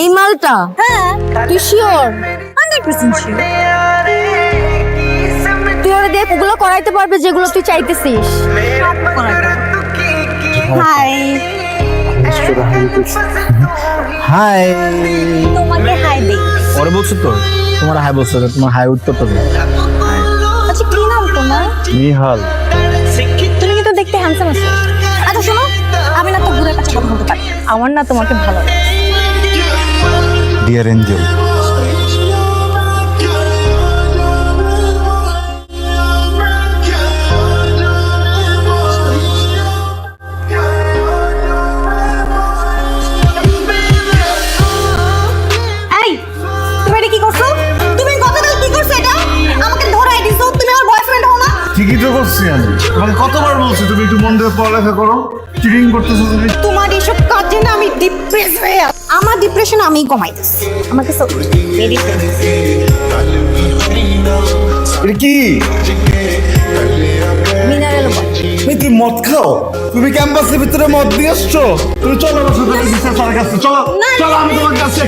এই মালটা? হ্যাঁ। তুই শিওর হান্ড্রেড পার্সেন্ট শিওর তুই ওরা দেখ ওগুলো করাইতে পারবে যেগুলো তুই চাইতেছিস। হাই হাই তোমাকে হাই দিই। পরে বলছো তো তোমার হাই বলছো তো, তোমার হাই উত্তর তো আচ্ছা কি নাম তোমার? নিহাল। তুমি কিন্তু দেখতে হ্যান্ডসাম আছো। আচ্ছা শোনো আমি না তো ঘুরে কাছে কথা বলতে পারি। আমার না তোমাকে ভালো লাগে। ডিয়ার এঞ্জেল তুমি এটা কি করছ? তুমি কি করছ এটা? আমাকে ধরাই দিছো আমার বয়ফ্রেন্ড হও না। ঠিকই তো করছি আমি। তোমাকে কতবার বলছি তুমি একটু মন দিয়ে পড়ালেখা করো। চিটিং করতেছো তুমি। তোমার এসব কাজে না আমি ডিপ্রেস হয়ে আমার ডিপ্রেশন আমি কমাই আমাকে এটা কি? মিনারেল এই মদ খাও? তুমি ক্যাম্পাসের ভিতরে মদ দিয়ে আসছো? তুমি চলো আমার সাথে রিসার্চ কাছে। চলো চলো আমি তোমার কাছে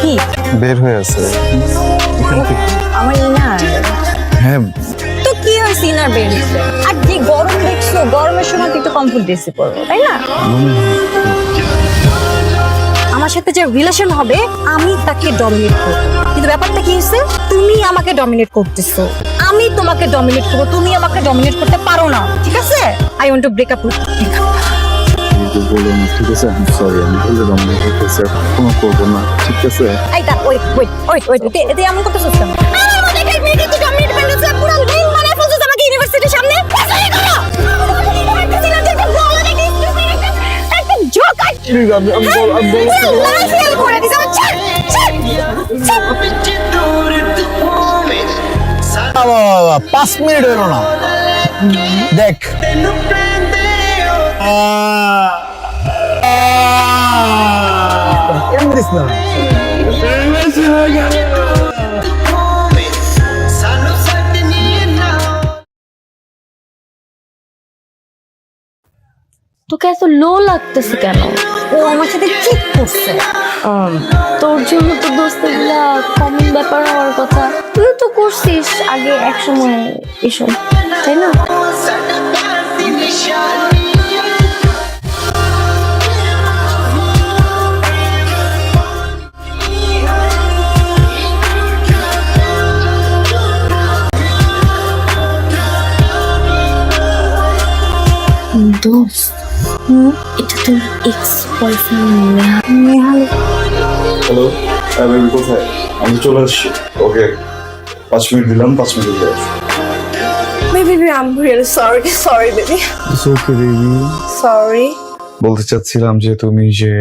কি? বের হয়ে আছে। আমার ইনার হ্যাঁ কি হয়েছে বের আর যে গরম দেখছ গরমের সময় তো একটু কমফোর্ট ড্রেসে পরবো তাই না? আমার সাথে যে রিলেশন হবে আমি তাকে ডমিনেট করব। কিন্তু ব্যাপারটা কি হয়েছে? তুমি আমাকে ডমিনেট করতেছো। আমি তোমাকে ডমিনেট করব। তুমি আমাকে ডমিনেট করতে পারো না ঠিক আছে? I want to break up with ঠিক আছে? আমি সরি আমি ভুলে করতেছি করব না ঠিক আছে? এই ওয়েট ওয়েট ওয়েট ওয়েট এতে এতে এমন করতেছিস কেন? প্লিজ আমি আমি বল আমি বল ফেল করে দিছিস আমার ছাড় ছাড় পাঁচ মিনিট হলো না। দেখ। এমন দিস না। তোকে এত লো লাগতেছে কেন? ও আমার সাথে চিট করছে। তোর জন্য তো দোস্ত এগুলা কমন ব্যাপার হওয়ার কথা। তুই তো করছিস আগে এক সময় এসব তাই না? এটা তোর এক্স বয়ফ্রেন্ড নেহাল হ্যালো হ্যাঁ বেবি কোথায়? আমি চলে আসছি। ওকে পাঁচ মিনিট দিলাম পাঁচ মিনিট দিয়ে আসছি Baby, baby, I'm really sorry. Sorry, baby. Okay baby Sorry. বলতে চাচ্ছিলাম যে তুমি যে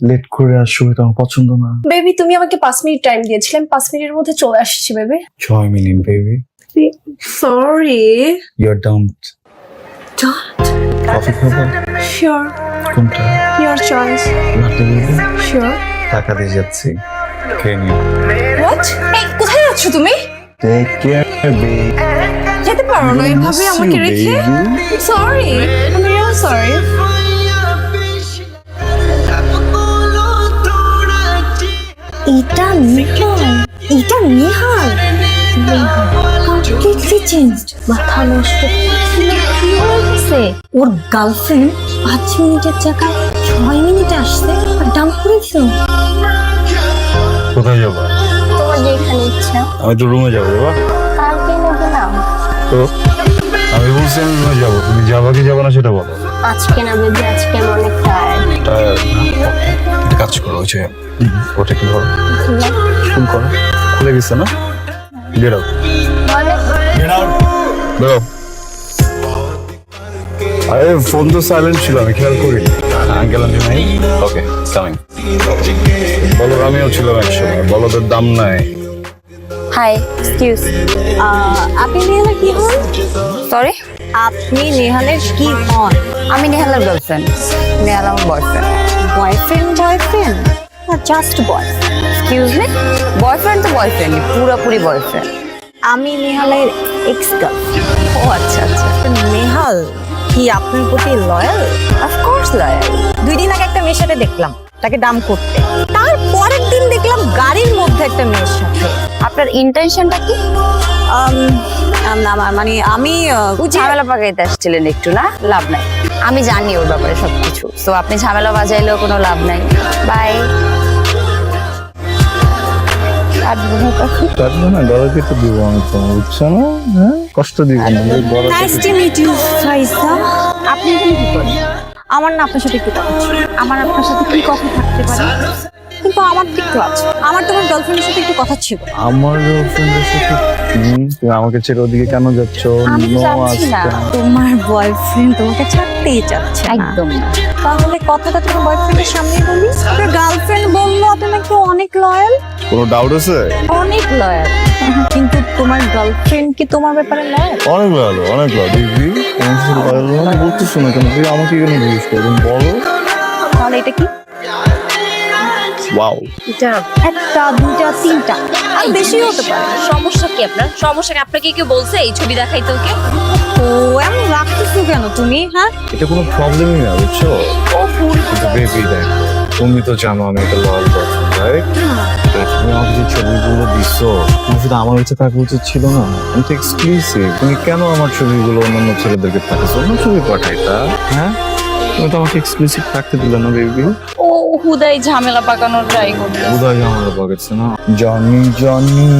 লেট করে আসছো এটা আমার পছন্দ না। বেবি তুমি আমাকে পাঁচ মিনিট টাইম দিয়েছিলে আমি পাঁচ মিনিটের মধ্যে চলে আসছি বেবি ছয় minute baby sorry your dumped coffee খাব? শিওর কোনটা? ইয়োর চয়েস লাটে শিওর টাকা দিয়ে যাচ্ছি। খেয়ে নিও। হোয়াট এই কোথায় যাচ্ছ তুমি? টেক কেয়ার বেবি যেতে পারো না এভাবে আমাকে রেখে? সরি আমি রিয়েল সরি এটা নিহাল এটা নিহাল। কমপ্লিটলি চেঞ্জড মাথা নষ্ট হয়েছে ওর গার্লফ্রেন্ড পাঁচ মিনিটের জায়গায় ছয় মিনিটে আসছে আর ডাম্প করে দিল কোথায় যাব? তোমার যেখানে ইচ্ছা। আমি তো রুমে যাব যাবা? কালকে নেবে না। তো? আমি বলছি আমি রুমে যাব। তুমি যাবা কি যাব না সেটা বলো। আজকে না বেবি আজকে আমি অনেক টায়ার্ড টায়ার্ড কাজ করো ওই যে ওটা কি ধরো। ফোন করো খুলে গেছে না? আউট বেরো আরে ফোন তো সাইলেন্ট ছিল আমি খেয়াল করি। আঙ্কেল আন্টি নাই? ওকে কামিং বলো আমিও ছিলাম একসময় বলদের দাম নাই। হাই এক্সকিউজ আপনি নেহালের কি হন? সরি আপনি নেহালের কি হন? আমি নেহালের গার্লফ্রেন্ড নেহাল আমার বয়ফ্রেন্ড বয়ফ্রেন্ড বয়ফ্রেন্ড না just boy excuse me boyfriend তো বয়ফ্রেন্ড পুরোপুরি বয়ফ্রেন্ড আমি নেহালের এক্স গার্ল ও আচ্ছা আচ্ছা। নেহাল কি আপনার প্রতি লয়াল অফকোর্স লয়াল দুই দিন আগে একটা মেয়ের সাথে দেখলাম তাকে দাম করতে। তারপরের দিন দেখলাম গাড়ির মধ্যে একটা মেয়ের সাথে। আপনার ইন্টেনশনটা কি? না, মানে আমি ঝামেলা পাকাইতে আসছিলেন একটু না? লাভ নাই। আমি জানি ওর ব্যাপারে সবকিছু। তো আপনি ঝামেলা বাজাইলেও কোনো লাভ নাই। বাই কাটবো না গলা কেটে দিব আমি তো বুঝছ না? হ্যাঁ? কষ্ট দিব না। ওই গলা নাইস টু মিট ইউ ফাইসা আপনি কি করেন? আমার না আপনার সাথে একটু কথা আমার আপনার সাথে কি কথা থাকতে পারে? কিন্তু আমার একটু আছে। আমার তোমার গার্লফ্রেন্ডের সাথে একটু কথা ছিল। আমার গার্লফ্রেন্ডের সাথে তুমি আমাকে ছেড়ে ওদিকে কেন যাচ্ছ? আমি No না। তোমার বয়ফ্রেন্ড তোমাকে ছাড়তেই চাচ্ছে একদম না। তাহলে কথাটা তোমার বয়ফ্রেন্ডের সামনে বলি। তোমার গার্লফ্রেন্ড বলল আপনি নাকি অনেক লয়াল কোনো ডাউট আছে? অনেক লয়াল কিন্তু তোমার গার্লফ্রেন্ড কি তোমার ব্যাপারে লয়াল অনেক ভালো অনেক ভালো দিদি তোমার সাথে ভালো আমি বলতেছো না কেন? তুই আমাকে কেন জিজ্ঞেস করো বলো। তাহলে এটা কি? ওয়াও এটা একটা দুইটা তিনটা। আর বেশি হতে পারে। সমস্যা কি আপনার? সমস্যা কি? আপনাকে কেউ বলছে এই ছবি দেখাইতে ওকে? ও এমন রাখতেছো কেন তুমি হ্যাঁ? এটা কোনো প্রবলেমই না বুঝছ? কিন্তু বেবি দেখ। তুমি তো জানো আমি একটা লয়াল পারসন রাইট তুমি আমাকে যে ছবিগুলো দিছো তুমি শুধু আমার কাছে থাকা উচিত ছিল না? আমি তো এক্সক্লুসিভ তুমি কেন আমার ছবিগুলো অন্যান্য ছেলেদেরকে পাঠাচ্ছো অন্য ছবি পাঠাই তা হ্যাঁ? তুমি তো আমাকে এক্সক্লুসিভ থাকতে দিলে না বেবি ও হুদাই ঝামেলা পাকানোর ট্রাই করতে হুদাই ঝামেলা পাকাচ্ছে না। Johnny Johnny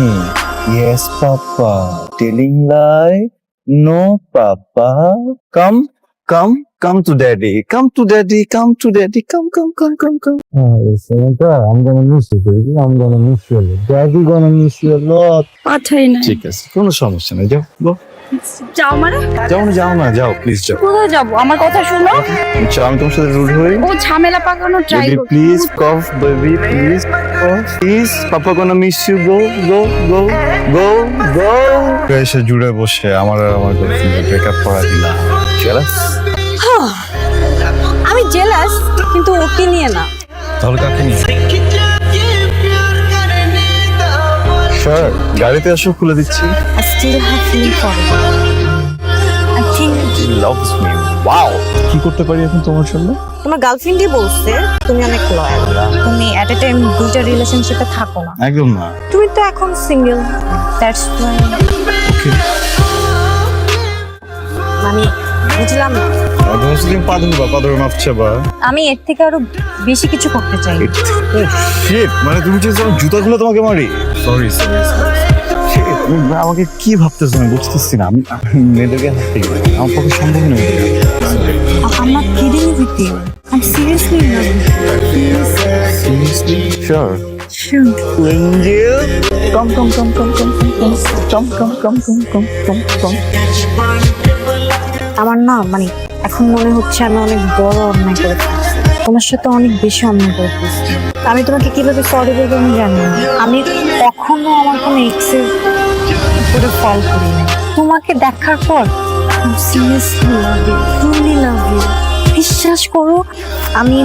yes papa telling lie no papa come come come to daddy come to daddy come to daddy come come come come come সেটা আমি গonna মিস ইউ করি আমি gonna miss you daddy gonna miss you lot পাঠাই না ঠিক আছে কোনো সমস্যা নাই যাও। যাও মানে? যাও না যাও না যাও প্লিজ যাও। কোথায় যাব? আমার কথা শুনো। আচ্ছা আমি তোমার সাথে রুড হই। ও ঝামেলা পাকানোর try please cough, baby, please cough. Please, Papa gonna miss you. Go, go, go, go, go. এসে জুড়ে বসে আমার আর আমার গার্লফ্রেন্ডের ব্রেকআপ করা দিলা জেলাস আমি জেলাস কিন্তু ওকে নিয়ে না। তাহলে কাকে নিয়ে? স্যার গাড়িতে আসো খুলে দিচ্ছি। I still have feeling for you. I think loves me wow কি করতে পারি এখন তোমার জন্য? তোমার গার্লফ্রেন্ডই বলছে তুমি অনেক লয়াল তুমি এট এ টাইম দুইটা রিলেশনশিপে থাকো না। একদম না। তুমি তো এখন সিঙ্গেল দ্যাটস মানে বুঝলাম না। আর তোমার সাথে পা ধরবা মাপছে বা আমি এর থেকে আরও বেশি কিছু করতে চাই ও শিট মানে তুমি যে আমার জুতাগুলো তোমাকে মারি সরি সরি আমাকে কি ভাবতেছো আমি বুঝতেছি না আমি মেয়েদেরকে হাসতে গেলে আমার পক্ষে সম্ভব নয় with you. I'm seriously in love with you. Seriously sure. Angel come come come come come come come come come come come come come আমার না মানে এখন মনে হচ্ছে আমি অনেক বড় অন্যায় করে তোমার সাথে অনেক বেশি অন্যায় করে আমি তোমাকে কীভাবে সরি বলব আমি জানি না। আমি কখনো আমার কোনো এক্সের উপরে ফল করি না তোমাকে দেখার পর বিশ্বাস করো, আমি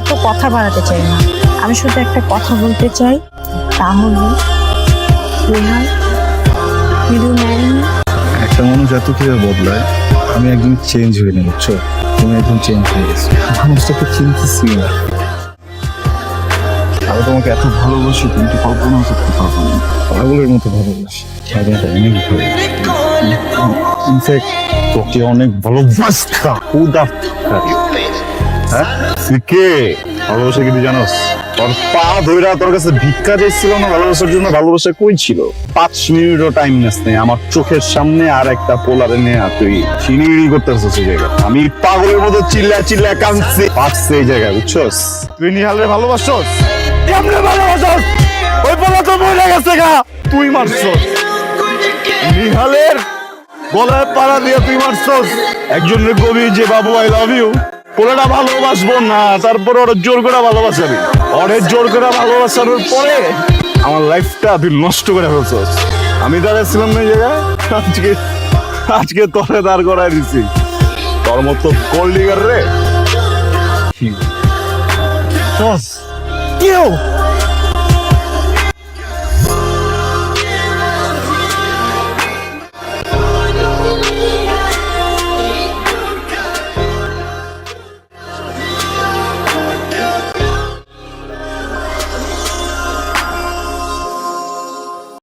এত কথা বাড়াতে চাই না। আমি শুধু একটা কথা বলতে চাই, তাহলে নেহা ইউ ম্যারি একটা মানুষ এত কীভাবে বদলায়? আমি একদম চেঞ্জ হয়ে না বুঝছ তুমি একদম চেঞ্জ হয়ে গেছো। মানুষটাকে চিনতেছি না। আমি তোমাকে এত ভালোবাসি, তুমি তো কল্পনা করতে পারব না। পাগলের মতো ভালোবাসি। আমি অনেক ভালোবাসি ইনফ্যাক্ট তোকে অনেক হ্যাঁ? তুই ভালোবাসা কি তুই জানোস? তোর পা ধইরা তোর কাছে ভিক্ষা চাইছিল না, ভালোবাসার জন্য ভালোবাসা কই ছিল? পাঁচ মিনিটও টাইম নেস নেই, আমার চোখের সামনে আর একটা পোলারে নিয়ে আর তুই চিনিড়ি করতেছিস সেই জায়গায়। আমি পাগলের মতো চিল্লা চিল্লা কাঁদছি। পারছে এই জায়গায়, বুঝছস? তুই নিহালের ভালোবাসছস? কেমনে ভালোবাসছস? ওই পোলা তো মরে গেছে গা। তুই মারছস। নিহালের গলায় পাড়া দিয়ে তুই মারছস। একজনের কবি যে, বাবু আই লাভ ইউ পোলাটা ভালোবাসবো না, তারপর ওর জোর করে ভালোবাসাবি ওরে জোর করে ভালোবাসানোর পরে আমার লাইফটা তুই নষ্ট করে ফেলছস। আমি দাঁড়াচ্ছিলাম না জায়গায়, আজকে আজকে তোরে দাঁড় করাই দিছি। তোর মতো কল্ডিগার রে। কেউ